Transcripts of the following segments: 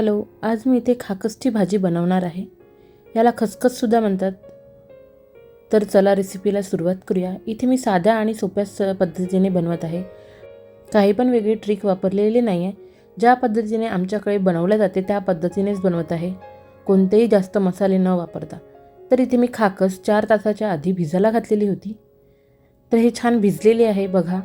Hello आज मी इथे खाकसची भाजी बनवणार आहे. याला खसखससुद्धा म्हणतात. तर चला रेसिपीला सुरुवात करूया. इथे मी साध्या आणि सोप्या स पद्धतीने बनवत आहे. काही पण वेगळी ट्रिक वापरलेली नाही आहे ज्या पद्धतीने आमच्याकडे बनवल्या जाते त्या पद्धतीनेच बनवत आहे. कोणतेही जास्त मसाले न वापरता. तर इथे मी खाकस चार तासाच्या आधी भिजायला घातलेली होती. तर हे छान भिजलेली आहे बघा.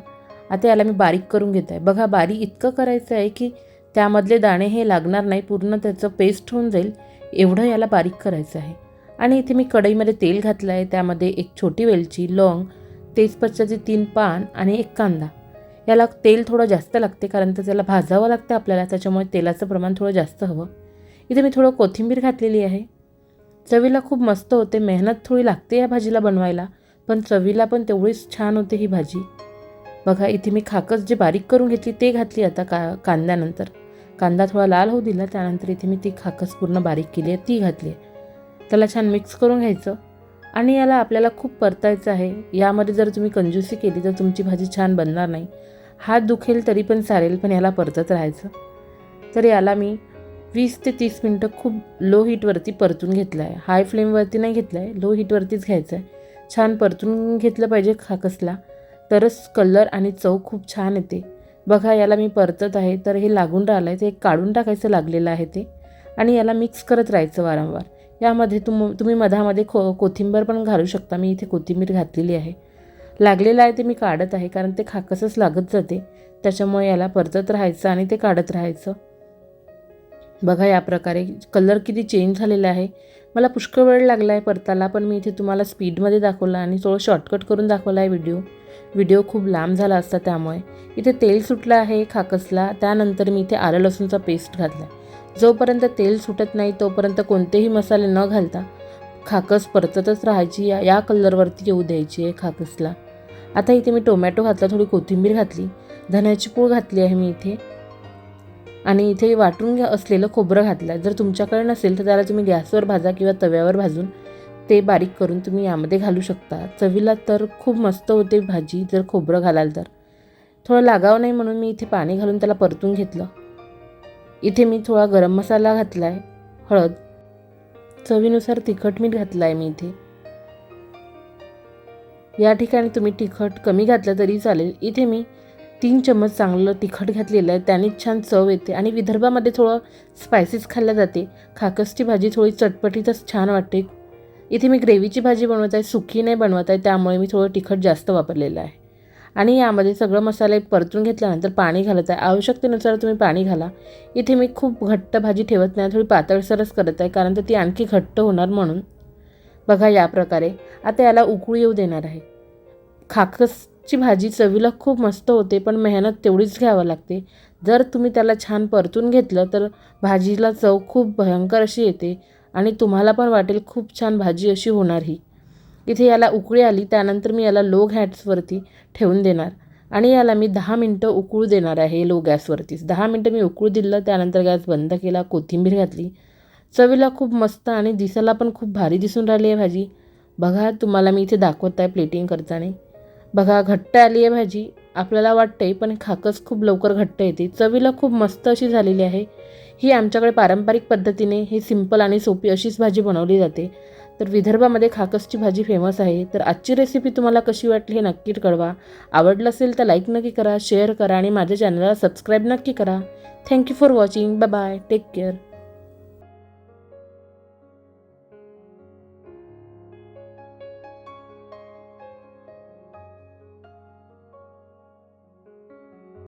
आता याला मी बारीक करून घेत आहे. बघा बारीक इतकं करायचं आहे की त्यामधले दाणे हे लागणार नाही पूर्ण त्याचं पेस्ट होऊन जाईल एवढं याला बारीक करायचं आहे. आणि इथे मी कढईमध्ये तेल घातलं आहे त्यामध्ये एक छोटी वेलची लवंग तेजपत्त्याचे तीन पान आणि एक कांदा. याला तेल थोडं जास्त लागते कारण तर त्याला भाजावं लागतं आपल्याला त्याच्यामुळे तेलाचं प्रमाण थोडं जास्त हवं. इथे मी थोडं कोथिंबीर घातलेली आहे. चवीला खूप मस्त होते मेहनत थोडी लागते या भाजीला बनवायला पण चवीला पण तेवढीच छान होते ही भाजी. बघा इथे मी खाकस जे बारीक करून घेतली ते घातली आता का कांद्यानंतर. कांदा थोडा लाल होऊ दिला त्यानंतर इथे मी ती खाकस पूर्ण बारीक केली आहे ती घातली आहे. त्याला छान मिक्स करून घ्यायचं. आणि याला आपल्याला खूप परतायचं आहे. यामध्ये जर तुम्ही कंजूसी केली तर तुमची भाजी छान बनणार नाही. हात दुखेल तरी पण चालेल पण याला परतत राहायचं. तर याला मी वीस ते तीस मिनटं खूप लो हीटवरती परतून घेतलं आहे. हाय फ्लेमवरती नाही घेतलं आहे लो हीटवरतीच घ्यायचं आहे. छान परतून घेतलं पाहिजे खाकसला तरच कलर आणि चव खूप छान येते. बघा याला मी परतत आहे तर हे लागून राहिलं आहे ते काढून टाकायचं लागलेलं आहे ते. आणि याला मिक्स करत राहायचं वारंवार. यामध्ये तुम तुम्ही मधामध्ये खो कोथिंबीर पण घालू शकता. मी इथे कोथिंबीर घातलेली आहे. लागलेलं आहे ते मी काढत आहे कारण ते खाकसच लागत जाते. त्याच्यामुळे याला परतत राहायचं आणि ते काढत राहायचं. बघा या प्रकारे कलर किती चेंज झालेला आहे. मला पुष्कळ वेळ लागला आहे परताला पण मी इथे तुम्हाला स्पीडमध्ये दाखवला आणि थोडं शॉर्टकट करून दाखवला आहे व्हिडिओ व्हिडिओ खूप लांब झाला असता त्यामुळे. इथे तेल सुटलं आहे खाकसला त्यानंतर मी इथे आलं लसूणचा पेस्ट घातला. जोपर्यंत तेल सुटत नाही तोपर्यंत कोणतेही मसाले न घालता खाकस परततच राहायची या या कलरवरती येऊ द्यायची आहे खाकसला. आता इथे मी टोमॅटो घातला थोडी कोथिंबीर घातली. धन्याची पूळ घातली आहे मी इथे. आणि इथे वाटून घ्या असलेलं खोबरं घातलं आहे जर तुमच्याकडे नसेल तर त्याला तुम्ही गॅसवर भाजा किंवा तव्यावर भाजून ते बारीक करून तुम्ही यामध्ये घालू शकता. चवीला तर खूप मस्त होते भाजी जर खोबरं घालाल तर. थोडं लागावं नाही म्हणून मी इथे पाणी घालून त्याला परतून घेतलं. इथे मी थोडा गरम मसाला घातला आहे हळद. चवीनुसार तिखट मीठ घातलं आहे मी इथे. या ठिकाणी तुम्ही तिखट कमी घातलं तरी चालेल. इथे मी तीन चम्मच चांगलं तिखट घातलेलं आहे. त्याने छान चव येते आणि विदर्भामध्ये थोडं स्पायसीस खाल्ल्या जाते. खाकसची भाजी थोडी चटपटीतच छान वाटते. इथे मी ग्रेव्हीची भाजी बनवत आहे. सुकी नाही बनवत आहे. त्यामुळे मी थोडं तिखट जास्त वापरलेलं आहे. आणि यामध्ये सगळं मसाले परतून घेतल्यानंतर पाणी घालत आहे. आवश्यकतेनुसार तुम्ही पाणी घाला. इथे मी खूप घट्ट भाजी ठेवत नाही. थोडी पातळसरच करत आहे. कारण तर ती आणखी घट्ट होणार म्हणून. बघा या प्रकारे. आता याला उकळू येऊ देणार आहे. खाकस ची भाजी चवीला खूप मस्त होते पण मेहनत तेवढीच घ्यावं लागते. जर तुम्ही त्याला छान परतून घेतलं तर भाजीला चव खूप भयंकर अशी येते आणि तुम्हाला पण वाटेल खूप छान भाजी अशी होणार ही. इथे याला उकळी आली त्यानंतर मी याला लो गॅसवरती ठेवून देणार आणि याला मी दहा मिनटं उकळू देणार आहे लो गॅसवरतीच दहा मिनटं मी उकळू दिलं त्यानंतर गॅस बंद केला कोथिंबीर घातली. चवीला खूप मस्त आणि दिसायला पण खूप भारी दिसून राहिली आहे भाजी. बघा तुम्हाला मी इथे दाखवत आहे प्लेटिंग करताना. बघा घट्ट आली आहे भाजी. आपल्याला वाटते पण खाकस खूप लवकर घट्ट येते. चवीला खूप मस्त अशी झालेली आहे. ही आमच्याकडे पारंपरिक पद्धतीने ही सिंपल आणि सोपी अशीच भाजी बनवली जाते. तर विदर्भामध्ये खाकसची भाजी फेमस आहे. तर आजची रेसिपी तुम्हाला कशी वाटली हे नक्की कळवा. आवडलं असेल तर लाईक नक्की करा शेअर करा आणि माझ्या चॅनलला सबस्क्राईब नक्की करा. Thank you for watching bye bye take care